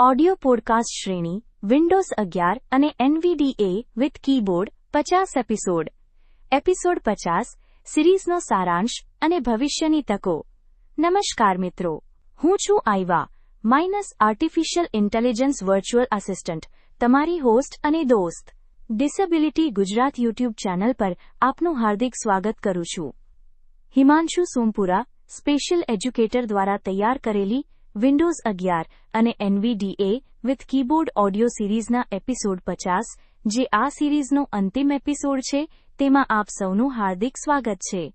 Audio podcast શ્રેણી Windows અગિયાર અને એનવીડીએ વિથ કીબોર્ડ પચાસ એપિસોડ. એપિસોડ પચાસ, સિરીઝનો સારાંશ અને ભવિષ્યની તકો. નમસ્કાર મિત્રો, હું છું Aiva minus artificial intelligence virtual assistant તમારી હોસ્ટ અને દોસ્ત. ડિસેબિલિટી ગુજરાત યુટ્યુબ ચેનલ પર આપનું હાર્દિક સ્વાગત કરું છું. હિમાંશુ સોમપુરા સ્પેશિયલ એજ્યુકેટર દ્વારા તૈયાર કરેલી વિન્ડોઝ અગિયાર અને એનવીડીએ વિથ કીબોર્ડ ઓડિયો સિરીઝના એપિસોડ પચાસ, જે આ સિરીઝનો અંતિમ એપિસોડ છે, તેમાં આપ સૌનું હાર્દિક સ્વાગત છે.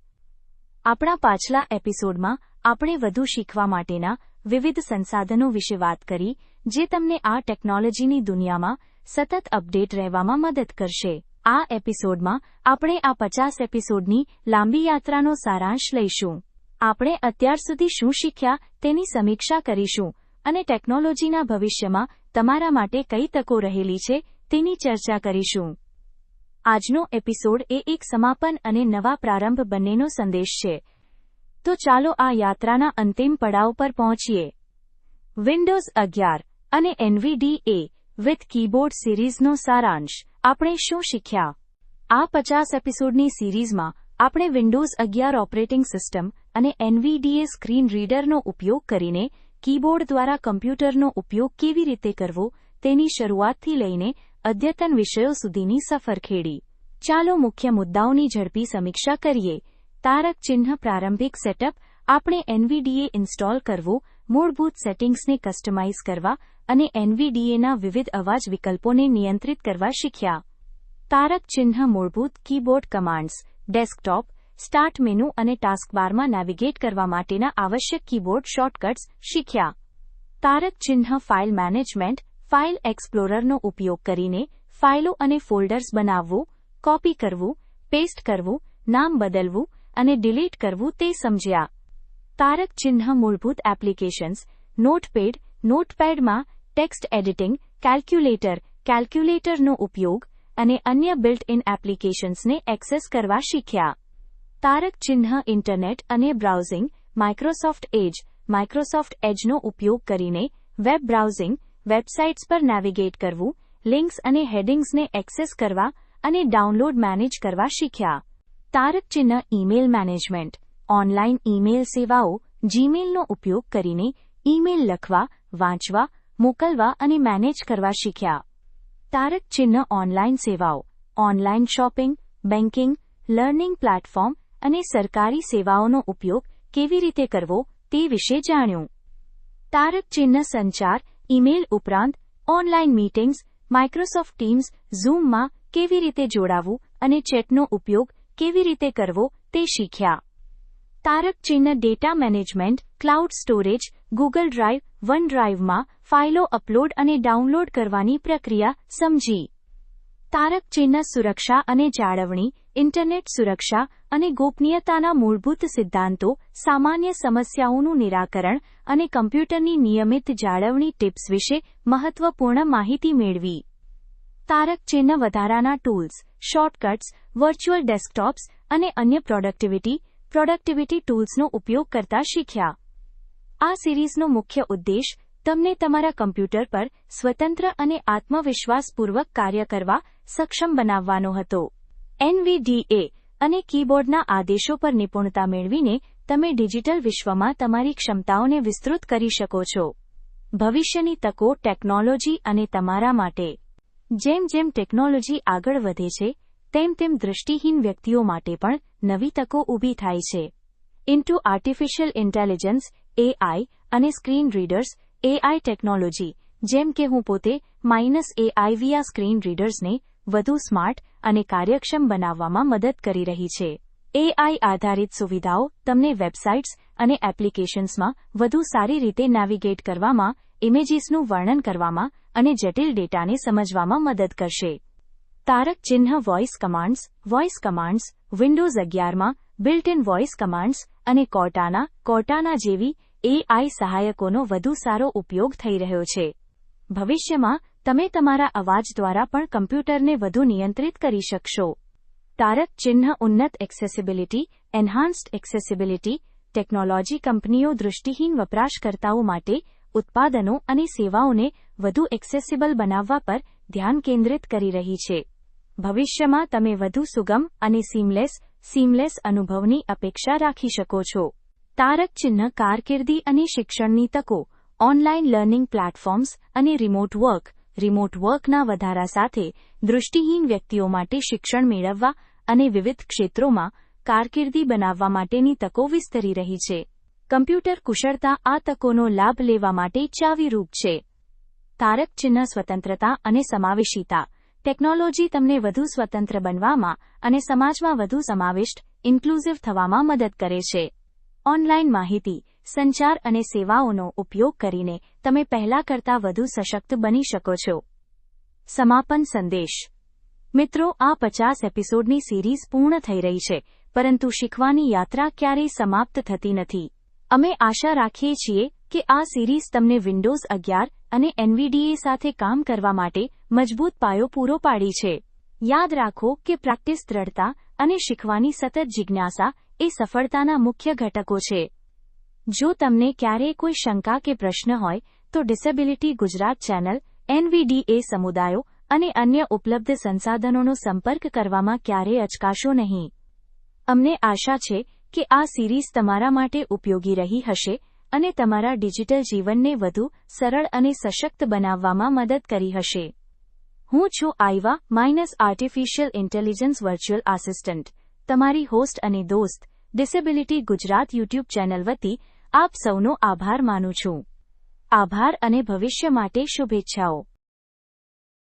આપણા પાછલા એપિસોડમાં આપણે વધુ શીખવા માટેના વિવિધ સંસાધનો વિશે વાત કરી, જે તમને આ ટેકનોલોજીની દુનિયામાં સતત અપડેટ રહેવામાં મદદ કરશે. આ એપિસોડમાં આપણે આ પચાસ એપિસોડની લાંબી યાત્રાનો સારાંશ લઈશું. આપણે અત્યાર સુધી શું શીખ્યા તેની સમીક્ષા કરીશું અને ટેકનોલોજીના ભવિષ્યમાં તમારા માટે કઈ તકો રહેલી છે તેની ચર્ચા કરીશું. આજનો એપિસોડ એ એક સમાપન અને નવા પ્રારંભ બંનેનો સંદેશ છે. તો ચાલો આ યાત્રાના અંતિમ પડાવ પર પહોંચીએ. વિન્ડોઝ અગિયાર અને એનવીડીએ વિથ કીબોર્ડ સિરીઝનો સારાંશ. આપણે શું શીખ્યા? આ પચાસ એપિસોડની સિરીઝમાં આપણે વિન્ડોઝ અગિયાર ઓપરેટિંગ સિસ્ટમ અને એનવીડીએ સ્ક્રીન રીડરનો ઉપયોગ કરીને કીબોર્ડ દ્વારા કમ્પ્યુટરનો ઉપયોગ કેવી રીતે કરવો તેની શરૂઆતથી લઈને અદ્યતન વિષયો સુધીની સફર ખેડી ચાલો મુખ્ય મુદ્દાઓની ઝડપી સમીક્ષા કરીએ. તારક ચિહ્ન પ્રારંભિક સેટઅપ. આપણે એનવીડીએ ઇન્સ્ટોલ કરવું, મૂળભૂત સેટિંગ્સને કસ્ટમાઇઝ કરવા અને એનવીડીએના વિવિધ અવાજ વિકલ્પોને નિયંત્રિત કરવા શીખ્યા. તારક ચિહ્ન મૂળભૂત keyboard commands. Desktop. Start menu અને ટાસ્કબારમાં નેવિગેટ કરવા માટેના આવશ્યક કીબોર્ડ શોર્ટકટ્સ શીખ્યા. તારક ચિહ્ન ફાઇલ મેનેજમેન્ટ, ફાઇલ એક્સપ્લોરરનો ઉપયોગ કરીને ફાઇલો અને ફોલ્ડર્સ બનાવવું, કોપી કરવું, પેસ્ટ કરવું, નામ બદલવું અને ડિલીટ કરવું તે સમજ્યા. તારક ચિહ્ન મૂળભૂત એપ્લિકેશન્સ, નોટપેડ, નોટપેડમાં ટેક્સ્ટ એડિટિંગ, કેલ્ક્યુલેટર, કેલ્ક્યુલેટરનો ઉપયોગ અને અન્ય બિલ્ટ ઇન એપ્લિકેશન્સને એક્સેસ કરવા શીખ્યા. તારક ચિહ્ન, ઇન્ટરનેટ અને બ્રાઉઝિંગ, માઇક્રોસોફ્ટ એજ, માઇક્રોસોફ્ટ એજનો ઉપયોગ કરીને વેબ બ્રાઉઝિંગ, વેબસાઇટ્સ પર નેવિગેટ કરવું, લિંક્સ અને હેડિંગ્સને એક્સેસ કરવા અને ડાઉનલોડ મેનેજ કરવા શીખ્યા. તારક ચિહ્ન, ઈમેલ મેનેજમેન્ટ. ઓનલાઇન ઈમેલ સેવાઓ જીમેલનો ઉપયોગ કરીને ઈમેલ લખવા, વાંચવા, મોકલવા અને મેનેજ કરવા શીખ્યા. તારક ચિહ્ન, ઓનલાઇન સેવાઓ. Online shopping banking learning platform અને સરકારી સેવાઓનો ઉપયોગ કેવી રીતે કરવો તે વિશે જાણ્યું. તારક ચિહ્ન સંચાર, ઈમેલ ઉપરાંત ઓનલાઈન મીટિંગ્સ, માઇક્રોસોફ્ટ ટીમ્સ, ઝૂમમાં કેવી રીતે જોડાવું અને ચેટનો ઉપયોગ કેવી રીતે કરવો તે શીખ્યા. તારક ચિહ્ન data management, cloud storage, Google drive one ડ્રાઇવમાં ફાઇલો અપલોડ અને ડાઉનલોડ કરવાની પ્રક્રિયા સમજી. તારક ચિહ્ન સુરક્ષા અને જાળવણી, ઇન્ટરનેટ સુરક્ષા અને ગોપનીયતાના મૂળભૂત સિદ્ધાંતો, સામાન્ય સમસ્યાઓનું નિરાકરણ અને કમ્પ્યુટરની નિયમિત જાળવણી ટિપ્સ વિશે મહત્વપૂર્ણ માહિતી મેળવી. તારક ચિહ્ન વધારાના ટૂલ્સ, શોર્ટકટ્સ, વર્ચ્યુઅલ ડેસ્કટોપ્સ અને અન્ય પ્રોડક્ટિવિટી પ્રોડક્ટિવિટી ટૂલ્સનો ઉપયોગ કરતા શીખ્યા. આ સિરીઝનો મુખ્ય ઉદ્દેશ, તમને તમારા કમ્પ્યુટર પર સ્વતંત્ર અને આત્મવિશ્વાસપૂર્વક કાર્ય કરવા સક્ષમ બનાવવાનો હતો. એનવીડીએ અને કીબોર્ડના આદેશો પર નિપુણતા મેળવીને તમે ડિજિટલ વિશ્વમાં તમારી ક્ષમતાઓને વિસ્તૃત કરી શકો છો. ભવિષ્યની તકો, ટેકનોલોજી અને તમારા માટે. જેમ જેમ ટેકનોલોજી આગળ વધે છે, તેમ તેમ દૃષ્ટિહીન વ્યક્તિઓ માટે પણ નવી તકો ઊભી થાય છે. ઇન્ટુ આર્ટિફિશિયલ ઇન્ટેલિજન્સ એઆઈ અને સ્ક્રીન રીડર્સ એઆઈ ટેકનોલોજી જેમ કે હું પોતે માઇનસ એઆઈ વીઆ સ્ક્રીન રીડર્સને વધુ સ્માર્ટ અને કાર્યક્ષમ બનાવવામાં મદદ કરી રહી છે. એઆઈ આધારિત સુવિધાઓ તમને વેબસાઇટ્સ અને એપ્લિકેશન્સમાં વધુ સારી રીતે નેવિગેટ કરવામાં, ઇમેજીસનું વર્ણન કરવામાં અને જટિલ ડેટાને સમજવામાં મદદ કરશે. તારક ચિહ્ન voice commands voice commands, Windows અગિયારમાં બિલ્ટ ઇન વોઇસ કમાન્ડ્સ અને કોર્ટાના કોર્ટાના જેવી એઆઈ સહાયકોનો વધુ સારો ઉપયોગ થઈ રહ્યો છે. ભવિષ્યમાં તમે તમારા અવાજ દ્વારા પણ કમ્પ્યુટરને વધુ નિયંત્રિત કરી શકશો. તારક ચિહ્ન ઉન્નત એક્સેસિબિલિટી, એન્હાન્સ્ડ એક્સેસિબિલિટી, ટેકનોલોજી કંપનીઓ દૃષ્ટિહીન વપરાશકર્તાઓ માટે ઉત્પાદનો અને સેવાઓને વધુ એક્સેસિબલ બનાવવા પર ધ્યાન કેન્દ્રિત કરી રહી છે. ભવિષ્યમાં તમે વધુ સુગમ અને સીમલેસ સીમલેસ અનુભવની અપેક્ષા રાખી શકો છો. તારક ચિહ્ન કારકિર્દી અને શિક્ષણની તકો ઓનલાઇન લર્નિંગ પ્લેટફોર્મ્સ અને રિમોટ વર્ક રિમોટ વર્કના વધારા સાથે દૃષ્ટિહીન વ્યક્તિઓ માટે શિક્ષણ મેળવવા અને વિવિધ ક્ષેત્રોમાં કારકિર્દી બનાવવા માટેની તકો વિસ્તરી રહી છે. કમ્પ્યુટર કુશળતા આ તકોનો લાભ લેવા માટે ચાવીરૂપ છે. તારક ચિહ્ન સ્વતંત્રતા અને સમાવેશિતા. ટેકનોલોજી તમને વધુ સ્વતંત્ર બનવામાં અને સમાજમાં વધુ સમાવિષ્ટ, ઇન્ક્લુઝિવ થવામાં મદદ કરે છે. ઓનલાઇન માહિતી. સંચાર અને સેવાઓનો ઉપયોગ કરીને તમે પહેલા કરતાં વધુ સશક્ત બની શકો છો. સમાપન સંદેશ. મિત્રો, આ પચાસ એપિસોડની સિરીઝ પૂર્ણ થઈ રહી છે, પરંતુ શીખવાની યાત્રા ક્યારેય સમાપ્ત થતી નથી. અમે આશા રાખીએ છીએ કે આ સિરીઝ તમને વિન્ડોઝ અગિયાર અને એનવીડીએ સાથે કામ કરવા માટે મજબૂત પાયો પૂરો પાડી છે. યાદ રાખો કે પ્રેક્ટિસ દ્રઢતા અને શીખવાની સતત જિજ્ઞાસા એ સફળતાના મુખ્ય ઘટકો છે. જો તમને ક્યારેય કોઈ શંકા કે પ્રશ્ન હોય, તો ડિસેબિલિટી ગુજરાત ચેનલ એનવીડીએ સમુદાયો અને અન્ય ઉપલબ્ધ સંસાધનોનો સંપર્ક કરવામાં ક્યારેય અચકાશો નહીં. અમને આશા છે કે આ સિરીઝ તમારા માટે ઉપયોગી રહી હશે અને તમારા ડિજિટલ જીવનને વધુ સરળ અને સશક્ત બનાવવામાં મદદ કરી હશે. હું છું Aiva minus artificial intelligence virtual assistant તમારી હોસ્ટ અને દોસ્ત ડિસેબિલિટી ગુજરાત યુટ્યુબ ચેનલ વતી આપ સૌનો આભાર માનું છું. આભાર અને ભવિષ્ય માટે શુભેચ્છાઓ.